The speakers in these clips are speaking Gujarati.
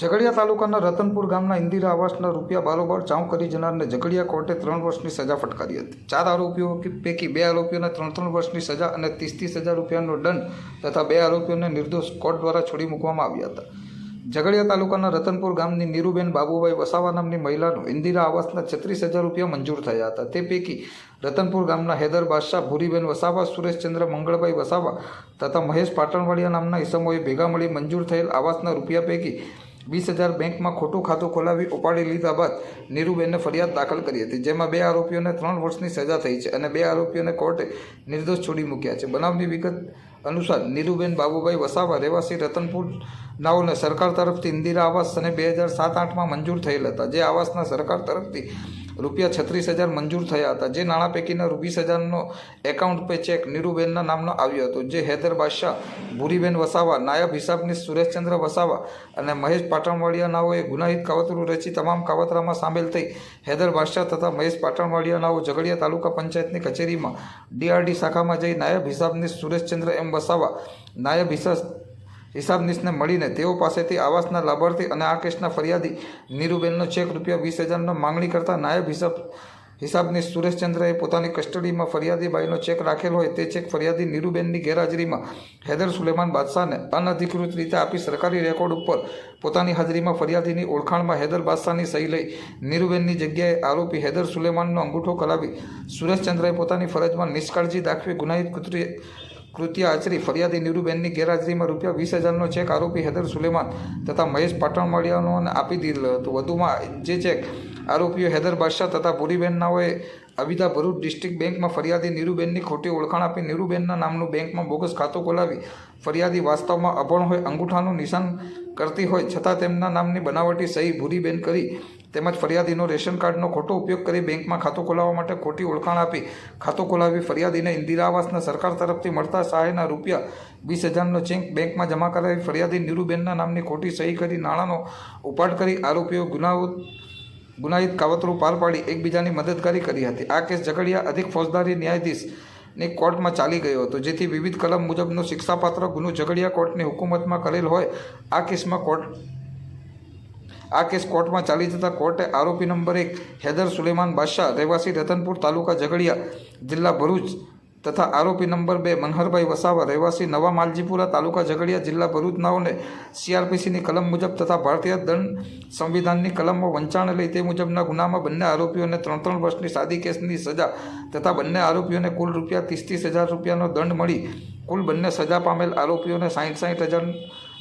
ઝઘડિયા તાલુકાના રતનપુર ગામના ઇન્દિરા આવાસના રૂપિયા બારોબાર ચાઉ કરી જનારને ઝઘડિયા કોર્ટે ત્રણ વર્ષની સજા ફટકારી હતી. ચાર આરોપીઓ પૈકી બે આરોપીઓને ત્રણ ત્રણ વર્ષની સજા અને ત્રીસ ત્રીસ હજાર રૂપિયાનો દંડ તથા બે આરોપીઓને નિર્દોષ કોર્ટ દ્વારા છોડી મૂકવામાં આવ્યા હતા. ઝઘડિયા તાલુકાના રતનપુર ગામની નીરુબેન બાબુભાઈ વસાવા નામની મહિલાનું ઇન્દિરા આવાસના છત્રીસ હજાર રૂપિયા મંજૂર થયા હતા. તે પૈકી રતનપુર ગામના હૈદર બાદશાહ ભૂરીબેન વસાવા, સુરેશચંદ્ર મંગળભાઈ વસાવા તથા મહેશ પાટણવાડિયા નામના ઈસમોએ ભેગા મળી મંજૂર થયેલ આવાસના રૂપિયા પૈકી વીસ હજાર બેંકમાં ખોટું ખાતું ખોલાવી ઉપાડી લીધા બાદ નીરુબેનને ફરિયાદ દાખલ કરી હતી, જેમાં બે આરોપીઓને ત્રણ વર્ષની સજા થઈ છે અને બે આરોપીઓને કોર્ટે નિર્દોષ છોડી મૂક્યા છે. બનાવની વિગત અનુસાર નીરુબેન બાબુભાઈ વસાવા રહેવાસી રતનપુર નાઓને સરકાર તરફથી ઇન્દિરા આવાસ અને બે હજાર સાત આઠમાં મંજૂર થયેલ હતા, જે આવાસના સરકાર તરફથી રૂપિયા છત્રીસ હજાર મંજૂર થયા હતા. જે નાણાં પૈકીના રૂપીસ હજારનો એકાઉન્ટ પે ચેક નીરુબેનના નામનો આવ્યો હતો. જે હૈદર બાદશાહ, ભૂરીબેન વસાવા, નાયબ હિસાબની સુરેશચંદ્ર વસાવા અને મહેશ પાટણવાડિયાનાઓએ ગુનાહિત કાવતરું રચી તમામ કાવતરામાં સામેલ થઈ હૈદર બાદશાહ તથા મહેશ પાટણવાડિયાનાઓ ઝઘડિયા તાલુકા પંચાયતની કચેરીમાં ડીઆરડી શાખામાં જઈ નાયબ હિસાબની સુરેશચંદ્ર એમ વસાવા, નાયબ હિસાબ હિસાબનીશને મળીને તેઓ પાસેથી આવાસના લાભાર્થી અને આ કેસના ફરિયાદી નીરુબેનનો ચેક રૂપિયા વીસ હજારનો માંગણી કરતા નાયબ હિસાબ, હિસાબનીશ સુરેશચંદ્રએ પોતાની કસ્ટડીમાં ફરિયાદીબાઈનો ચેક રાખેલ હોય તે ચેક ફરિયાદી નીરુબેનની ગેરહાજરીમાં હૈદર સુલેમાન બાદશાહને અનધિકૃત રીતે આપી સરકારી રેકોર્ડ ઉપર પોતાની હાજરીમાં ફરિયાદીની ઓળખાણમાં હૈદર બાદશાહની સહી લઈ નીરુબેનની જગ્યાએ આરોપી હૈદર સુલેમાનનો અંગૂઠો કરાવી સુરેશચંદ્રએ પોતાની ફરજમાં નિષ્કાળજી દાખવી ગુનાહિત કૃત્ય કૃત્ય આચરી ફરિયાદી નીરુબેનની ગેરહાજરીમાં રૂપિયા વીસ હજારનો ચેક આરોપી હેદર સુલેમાન તથા મહેશ પાટણવાડિયાનોને આપી દીધેલો હતો. વધુમાં જે ચેક આરોપીઓ હૈદર બાદશાહ તથા ભૂરીબેન નાઓએ ભરૂચ ડિસ્ટ્રિક્ટ બેંકમાં ફરિયાદી નીરુબેનની ખોટી ઓળખાણ આપી નીરુબેનના નામનું બેંકમાં બોગસ ખાતું ખોલાવી ફરિયાદી વાસ્તવમાં અભણ હોય અંગૂઠાનું નિશાન કરતી હોય છતાં તેમના નામની બનાવટી સહી ભૂરીબેન કરી તેમજ ફરિયાદીનો રેશન કાર્ડનો ખોટો ઉપયોગ કરી બેંકમાં ખાતું ખોલાવવા માટે ખોટી ઓળખાણ આપી ખાતું ખોલાવી ફરિયાદીને ઇન્દિરા આવાસના સરકાર તરફથી મળતા સહાયના રૂપિયા વીસ હજારનો ચેક બેંકમાં જમા કરાવી ફરિયાદી નીરુબેનના નામની ખોટી સહી કરી નાણાંનો ઉપાડ કરી આરોપીઓ ગુનાઓ ગુનાહિત કાવતરું પાર પાડી એકબીજાની મદદગારી કરી હતી. આ કેસ ઝઘડિયા અધિક ફોજદારી ન્યાયાધીશની કોર્ટમાં ચાલી ગયો હતો, જેથી વિવિધ કલમ મુજબનો શિક્ષાપાત્ર ગુનો ઝઘડિયા કોર્ટની હુકુમતમાં કરેલ હોય આ કેસમાં કોર્ટ આ કેસ કોર્ટમાં ચાલી જતા કોર્ટે આરોપી નંબર એક હૈદર સુલેમાન બાદશાહ, રહેવાસી રતનપુર તાલુકા ઝઘડિયા જિલ્લા ભરૂચ તથા આરોપી નંબર બે મનહરભાઈ વસાવા, રહેવાસી નવા માલજીપુરા તાલુકા ઝઘડિયા જિલ્લા ભરૂચનાઓને સીઆરપીસીની કલમ મુજબ તથા ભારતીય દંડ સંવિધાનની કલમમાં વંચાણ લઈ તે મુજબના ગુનામાં બંને આરોપીઓને ત્રણ ત્રણ વર્ષની સાદી કેસની સજા તથા બંને આરોપીઓને કુલ રૂપિયા ત્રીસ ત્રીસ હજાર રૂપિયાનો દંડ મળી. કુલ બંને સજા પામેલ આરોપીઓને સાહીઠ સાઠ હજાર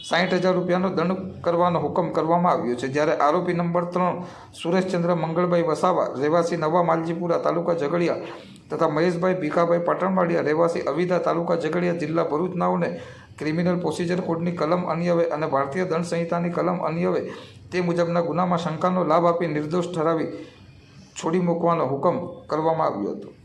સાઠ હજાર રૂપિયાનો દંડ કરવાનો હુકમ કરવામાં આવ્યો છે. જ્યારે આરોપી નંબર ત્રણ સુરેશચંદ્ર મંગળભાઈ વસાવા, રહેવાસી નવા માલજીપુરા તાલુકા ઝઘડિયા તથા મહેશભાઈ ભીખાભાઈ પાટણવાડિયા, રહેવાસી અવિધા તાલુકા ઝઘડિયા જિલ્લા ભરૂચ નાઓને ક્રિમિનલ પ્રોસિજર કોડની કલમ અન્યવે અને ભારતીય દંડ સંહિતાની કલમ અન્યવે તે મુજબના ગુનામાં શંકાનો લાભ આપી નિર્દોષ ઠરાવી છોડી મૂકવાનો હુકમ કરવામાં આવ્યો હતો.